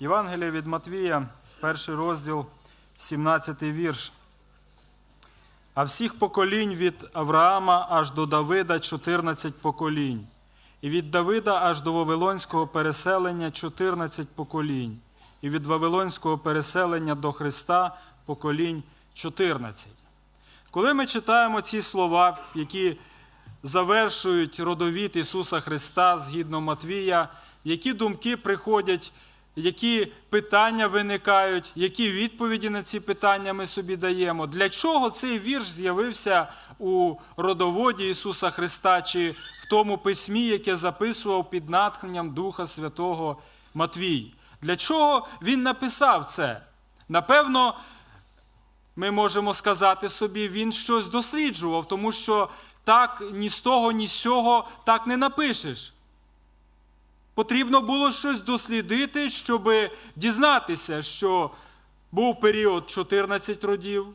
Євангелія від Матвія, перший розділ, 17 вірш. А всіх поколінь від Авраама аж до Давида 14 поколінь, і від Давида аж до Вавилонського переселення 14 поколінь, і від Вавилонського переселення до Христа поколінь 14. Коли ми читаємо ці слова, які завершують родовід Ісуса Христа згідно Матвія, які думки приходять, які питання виникають, які відповіді на ці питання ми собі даємо. Для чого цей вірш з'явився у родоводі Ісуса Христа чи в тому письмі, яке записував під натхненням Духа Святого Матвій? Для чого він написав це? Напевно, ми можемо сказати собі, він щось досліджував, тому що так ні з того, ні з цього так не напишеш. Потрібно було щось дослідити, щоб дізнатися, що був період 14 родів,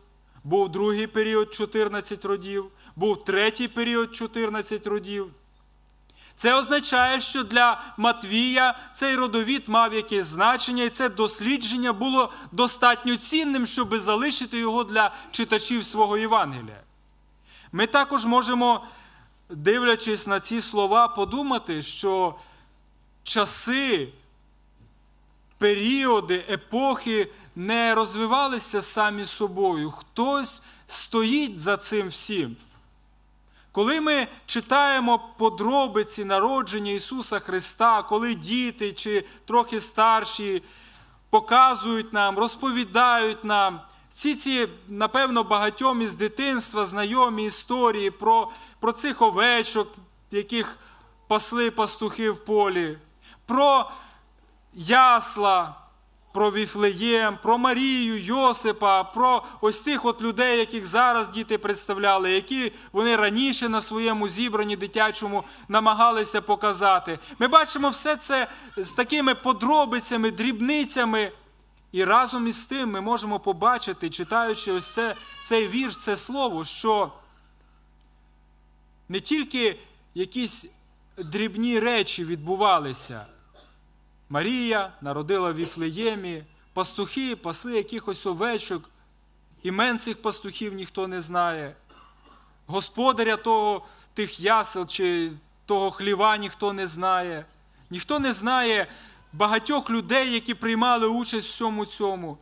був другий період 14 родів, був третій період 14 родів. Це означає, що для Матвія цей родовід мав якесь значення, і це дослідження було достатньо цінним, щоб залишити його для читачів свого Євангелія. Ми також можемо, дивлячись на ці слова, подумати, що часи, періоди, епохи не розвивалися самі собою. Хтось стоїть за цим всім. Коли ми читаємо подробиці народження Ісуса Христа, коли діти чи трохи старші показують нам, розповідають нам всі ці, напевно, багатьом із дитинства знайомі історії про, про цих овечок, яких пасли пастухи в полі, про ясла, про Віфлеєм, про Марію, Йосипа, про ось тих от людей, яких зараз діти представляли, які вони раніше на своєму зібранні дитячому намагалися показати. Ми бачимо все це з такими подробицями, дрібницями. І разом із тим ми можемо побачити, читаючи ось це, цей вірш, це слово, що не тільки якісь дрібні речі відбувалися. Марія народила в Віфлеємі, пастухи пасли якихось овечок, імен цих пастухів ніхто не знає. Господаря того, тих ясел чи того хліва ніхто не знає. Ніхто не знає багатьох людей, які приймали участь в всьому цьому.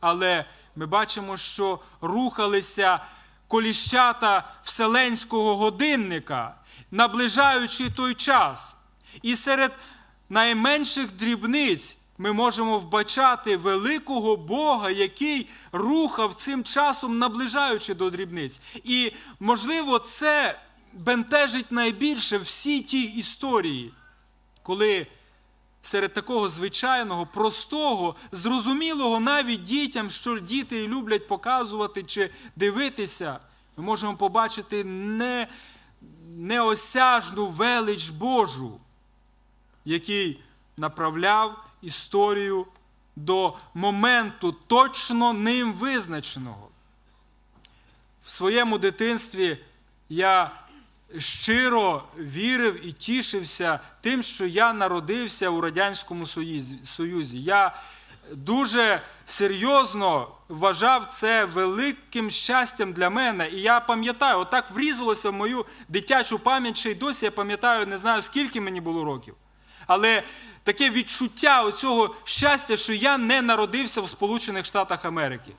Але ми бачимо, що рухалися коліщата вселенського годинника, наближаючи той час. І серед найменших дрібниць ми можемо вбачати великого Бога, який рухав цим часом, наближаючи до дрібниць. І, можливо, це бентежить найбільше всі ті історії, коли серед такого звичайного, простого, зрозумілого навіть дітям, що діти люблять показувати чи дивитися, ми можемо побачити не, неосяжну велич Божу, який направляв історію до моменту точно ним визначеного. В своєму дитинстві я щиро вірив і тішився тим, що я народився у Радянському Союзі. Я дуже серйозно вважав це великим щастям для мене. І я пам'ятаю, отак врізалося в мою дитячу пам'ять, ще й досі я пам'ятаю, не знаю, скільки мені було років. Але таке відчуття оцього щастя, що я не народився в Сполучених Штатах Америки.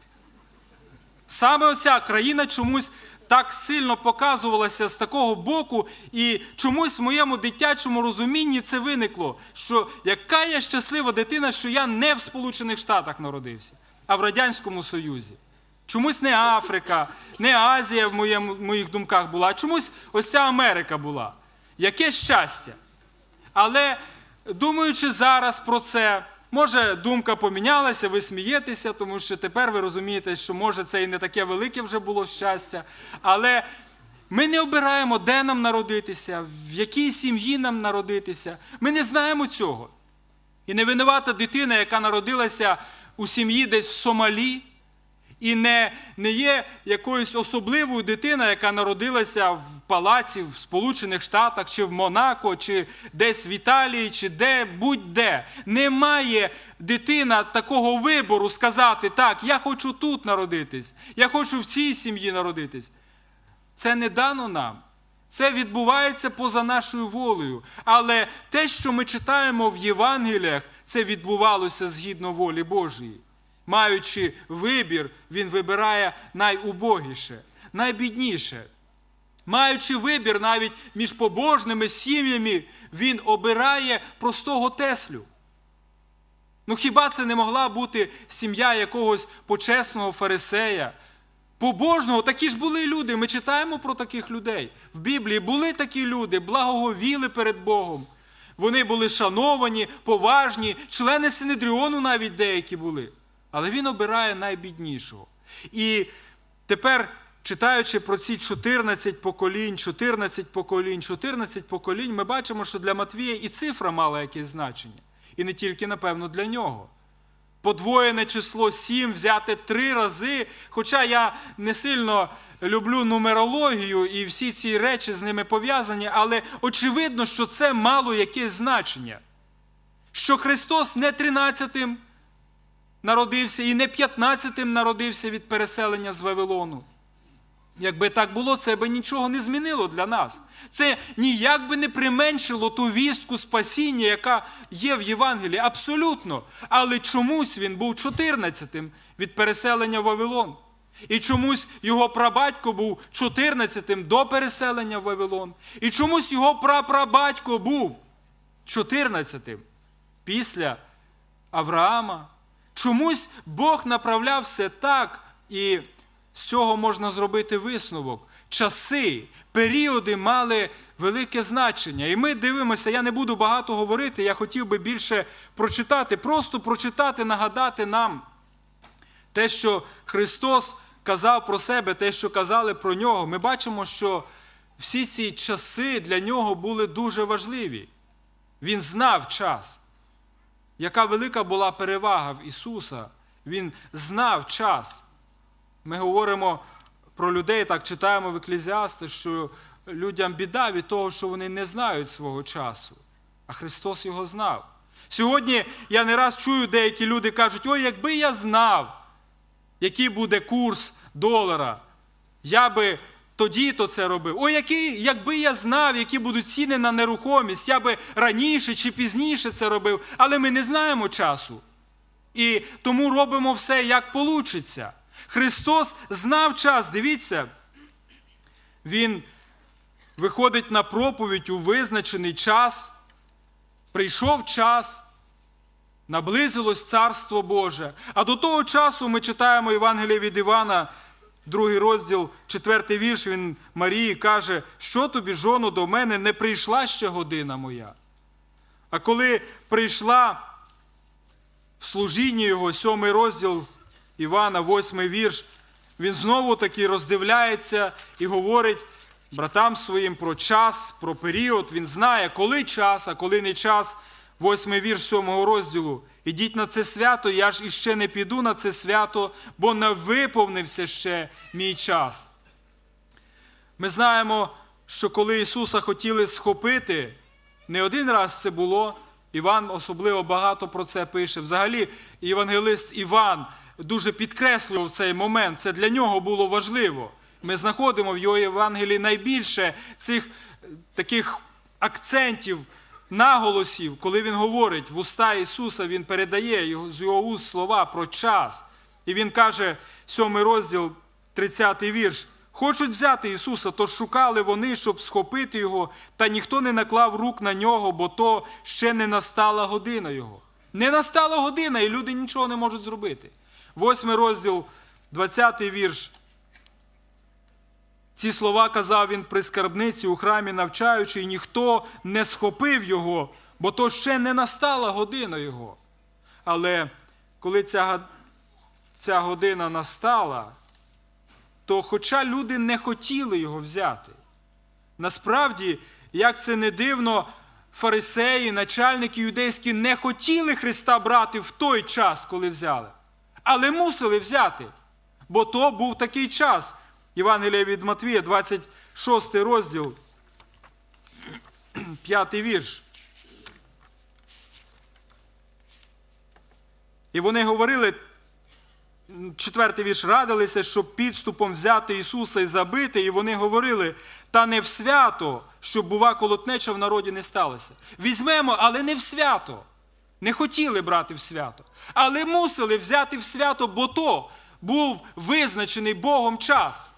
Саме оця країна чомусь так сильно показувалася з такого боку, і чомусь в моєму дитячому розумінні це виникло, що яка я щаслива дитина, що я не в Сполучених Штатах народився, а в Радянському Союзі. Чомусь не Африка, не Азія в моїх думках була, а чомусь ось ця Америка була. Яке щастя! Але думаючи зараз про це, може думка помінялася, ви смієтеся, тому що тепер ви розумієте, що може це і не таке велике вже було щастя. Але ми не обираємо, де нам народитися, в якій сім'ї нам народитися. Ми не знаємо цього. І не винувата дитина, яка народилася у сім'ї десь в Сомалі, І не, не є якоюсь особливою дитиною, яка народилася в палаці в Сполучених Штатах, чи в Монако, чи десь в Італії, чи де будь-де. Немає дитина такого вибору сказати, так, я хочу тут народитись, я хочу в цій сім'ї народитись. Це не дано нам. Це відбувається поза нашою волею. Але те, що ми читаємо в Євангеліях, це відбувалося згідно волі Божої. Маючи вибір, він вибирає найубогіше, найбідніше. Маючи вибір навіть між побожними сім'ями, він обирає простого Теслю. Ну хіба це не могла бути сім'я якогось почесного фарисея? Побожного, такі ж були люди. Ми читаємо про таких людей. В Біблії були такі люди, благоговіли перед Богом. Вони були шановані, поважні, члени Синедріону навіть деякі були. Але він обирає найбіднішого. І тепер, читаючи про ці 14 поколінь, 14 поколінь, 14 поколінь, ми бачимо, що для Матвія і цифра мала якесь значення. І не тільки, напевно, для нього подвоєне число 7 взяти три рази. Хоча я не сильно люблю нумерологію і всі ці речі з ними пов'язані, але очевидно, що це мало якесь значення. Що Христос не 13-тим народився і не 15-тим народився від переселення з Вавилону. Якби так було, це би нічого не змінило для нас. Це ніяк би не применшило ту вістку спасіння, яка є в Євангелії. Абсолютно. Але чомусь він був 14-тим від переселення в Вавилон. І чомусь його прабатько був 14-тим до переселення в Вавилон. І чомусь його прапрабатько був 14-тим після Авраама. Чомусь Бог направляв все так, і з цього можна зробити висновок. Часи, періоди мали велике значення. І ми дивимося, я не буду багато говорити, я хотів би більше прочитати, просто прочитати, нагадати нам те, що Христос казав про себе, те, що казали про нього. Ми бачимо, що всі ці часи для нього були дуже важливі. Він знав час. Яка велика була перевага в Ісуса? Він знав час. Ми говоримо про людей, так читаємо в Еклезіасти, що людям біда від того, що вони не знають свого часу. А Христос його знав. Сьогодні я не раз чую, деякі люди кажуть: ой, якби я знав, який буде курс долара, я би тоді-то це робив. Ой, який, якби я знав, які будуть ціни на нерухомість, я би раніше чи пізніше це робив, але ми не знаємо часу. І тому робимо все, як получиться. Христос знав час, дивіться, Він виходить на проповідь у визначений час, прийшов час, наблизилось Царство Боже. А до того часу ми читаємо Євангеліє від Івана, другий розділ, четвертий вірш, він Марії каже, що тобі, жоно, до мене не прийшла ще година моя. А коли прийшла в служінні його, сьомий розділ Івана, восьмий вірш, він знову таки роздивляється і говорить братам своїм про час, про період. Він знає, коли час, а коли не час. Восьмий вірш сьомого розділу. Ідіть на це свято, я ж іще не піду на це свято, бо не виповнився ще мій час. Ми знаємо, що коли Ісуса хотіли схопити, не один раз це було. Іван особливо багато про це пише. Взагалі, євангелист Іван дуже підкреслював цей момент. Це для нього було важливо. Ми знаходимо в його Євангелії найбільше цих е, таких акцентів, наголосів, коли він говорить в уста Ісуса, Він передає з його уст слова про час. І він каже, сьомий розділ, 30 вірш. Хочуть взяти Ісуса, то шукали вони, щоб схопити Його, та ніхто не наклав рук на нього, бо то ще не настала година Його. Не настала година, і люди нічого не можуть зробити. Восьмий розділ, 20 вірш. Ці слова казав він при скарбниці у храмі навчаючи, і ніхто не схопив його, бо то ще не настала година його. Але коли ця, ця година настала, то хоча люди не хотіли його взяти, насправді, як це не дивно, фарисеї, начальники юдейські не хотіли Христа брати в той час, коли взяли, але мусили взяти. бо то був такий час. Євангелія від Матвія, 26 розділ, 5 вірш. І вони говорили, четвертий вірш, радилися, щоб підступом взяти Ісуса і забити, і вони говорили, та не в свято, щоб, бува, колотнеча в народі не сталося. Візьмемо, але не в свято. Не хотіли брати в свято, але мусили взяти в свято, бо то був визначений Богом час.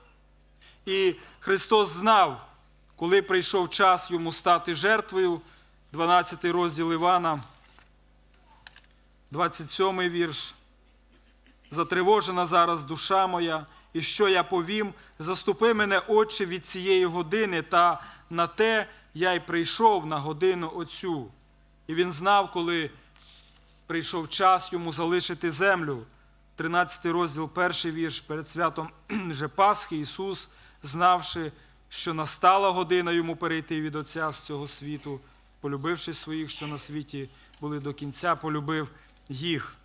І Христос знав, коли прийшов час йому стати жертвою, 12 розділ Івана, 27 вірш. Затривожена зараз душа моя, і що я повім, заступи мене, Отче, від цієї години, та на те я й прийшов на годину оцю. І він знав, коли прийшов час йому залишити землю. 13 розділ, перший вірш перед святом же Пасхи Ісус, знавши, що настала година йому перейти від Отця з цього світу, полюбивши своїх, що на світі були до кінця, полюбив їх.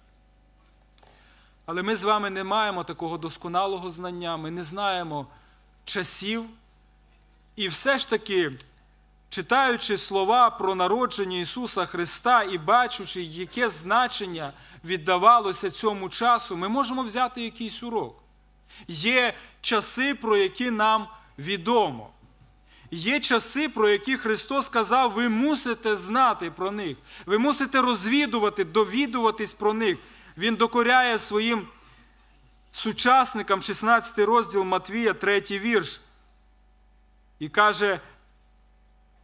Але ми з вами не маємо такого досконалого знання, ми не знаємо часів. І все ж таки, читаючи слова про народження Ісуса Христа і бачучи, яке значення віддавалося цьому часу, ми можемо взяти якийсь урок. Є часи, про які нам відомо. Є часи, про які Христос сказав, ви мусите знати про них, ви мусите розвідувати, довідуватись про них. Він докоряє своїм сучасникам 16 розділ Матвія, 3 вірш. І каже: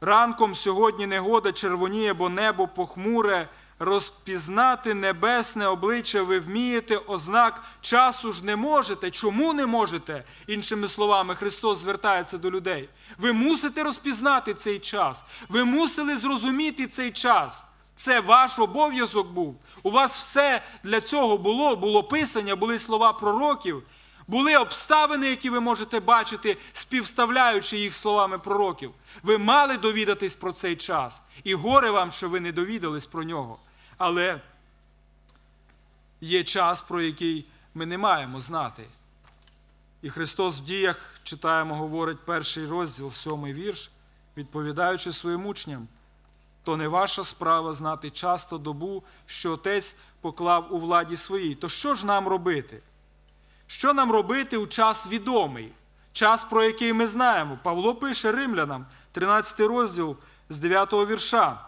ранком сьогодні негода червоніє, бо небо похмуре, розпізнати небесне обличчя ви вмієте, ознак часу ж не можете. Чому не можете? Іншими словами, Христос звертається до людей. Ви мусите розпізнати цей час. Ви мусили зрозуміти цей час. Це ваш обов'язок був. У вас все для цього було, було писання, були слова пророків, були обставини, які ви можете бачити, співставляючи їх словами пророків. Ви мали довідатись про цей час. І горе вам, що ви не довідались про нього. Але є час, про який ми не маємо знати. І Христос в діях, читаємо, говорить перший розділ, сьомий вірш, відповідаючи своїм учням то не ваша справа знати часто добу, що отець поклав у владі своїй. То що ж нам робити? Що нам робити у час відомий, час, про який ми знаємо? Павло пише римлянам, 13 розділ з 9 вірша.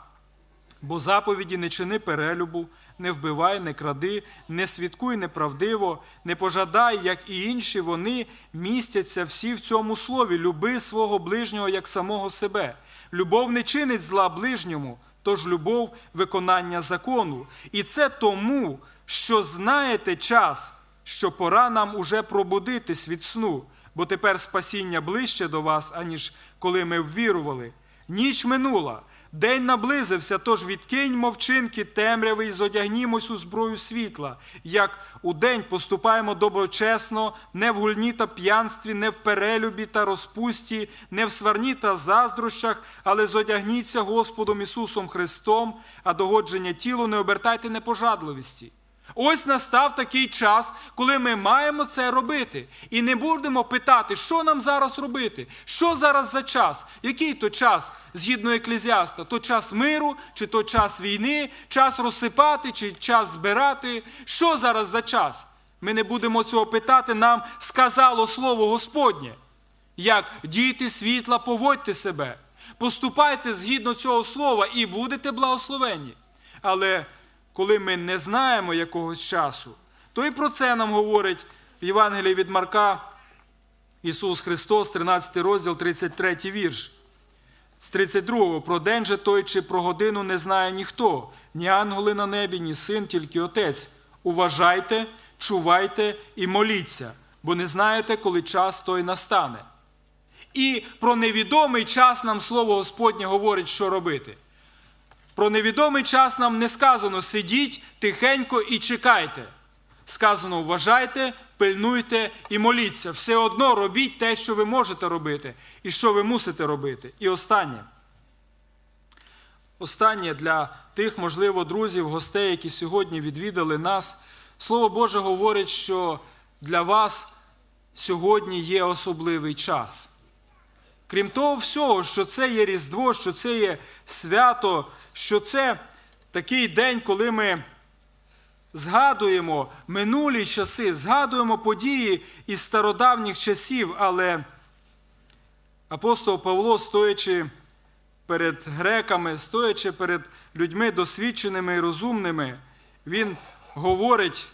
Бо заповіді не чини перелюбу, не вбивай, не кради, не свідкуй неправдиво, не пожадай, як і інші, вони містяться всі в цьому слові. Люби свого ближнього як самого себе. Любов не чинить зла ближньому, тож любов виконання закону. І це тому, що знаєте час, що пора нам уже пробудитись від сну, бо тепер спасіння ближче до вас, аніж коли ми ввірували. Ніч минула, день наблизився, тож відкиньмо вчинки темряви і зодягнімось у зброю світла, як у день поступаємо доброчесно, не в гульні та п'янстві, не в перелюбі та розпусті, не в сварні та заздрощах, але зодягніться Господом Ісусом Христом, а догодження тілу не обертайте непожадливості. Ось настав такий час, коли ми маємо це робити. І не будемо питати, що нам зараз робити, що зараз за час, який то час, згідно еклезіаста, то час миру, чи то час війни, час розсипати, чи час збирати. Що зараз за час? Ми не будемо цього питати, нам сказало Слово Господнє. Як діти світла, поводьте себе, поступайте згідно цього слова і будете благословені. Але коли ми не знаємо якогось часу, то і про це нам говорить в Євангелії від Марка Ісус Христос, 13 розділ, 33 вірш. З 32-го про день же той чи про годину не знає ніхто, ні ангели на небі, ні син, тільки Отець. Уважайте, чувайте і моліться, бо не знаєте, коли час той настане. І про невідомий час нам Слово Господнє говорить, що робити. Про невідомий час нам не сказано сидіть тихенько і чекайте. Сказано, вважайте, пильнуйте і моліться. Все одно робіть те, що ви можете робити, і що ви мусите робити. І останнє. Останнє для тих, можливо, друзів, гостей, які сьогодні відвідали нас. Слово Боже говорить, що для вас сьогодні є особливий час. Крім того всього, що це є Різдво, що це є свято, що це такий день, коли ми згадуємо минулі часи, згадуємо події із стародавніх часів, але апостол Павло, стоячи перед греками, стоячи перед людьми досвідченими і розумними, він говорить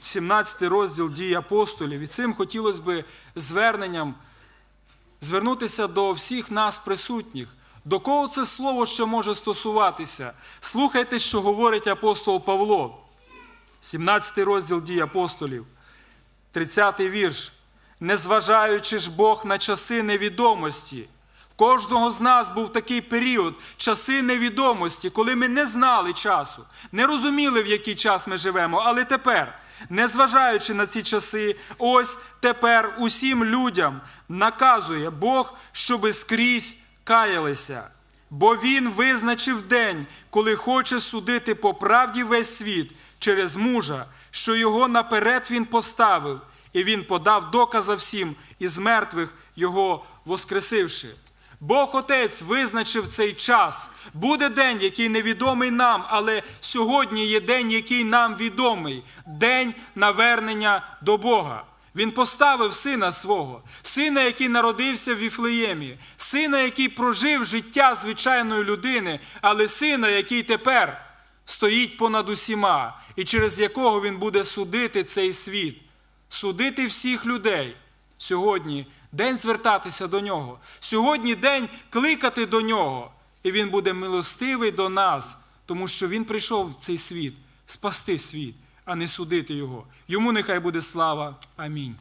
17 розділ дій апостолів. І цим хотілося б зверненням звернутися до всіх нас присутніх. До кого це слово ще може стосуватися? Слухайте, що говорить апостол Павло. 17 розділ дій апостолів, 30 вірш. Незважаючи ж Бог на часи невідомості. В кожного з нас був такий період, часи невідомості, коли ми не знали часу, не розуміли, в який час ми живемо. Але тепер, незважаючи на ці часи, ось тепер усім людям наказує Бог, щоби скрізь каялися. Бо Він визначив день, коли хоче судити по правді весь світ через мужа, що його наперед він поставив, і він подав доказа всім із мертвих його воскресивши. Бог Отець визначив цей час. Буде день, який невідомий нам, але сьогодні є день, який нам відомий день навернення до Бога. Він поставив сина свого, сина, який народився в Віфлеємі, сина, який прожив життя звичайної людини, але сина, який тепер стоїть понад усіма, і через якого він буде судити цей світ, судити всіх людей. Сьогодні день звертатися до нього. Сьогодні день кликати до нього. І він буде милостивий до нас, тому що він прийшов в цей світ спасти світ, а не судити його. Йому нехай буде слава. Амінь.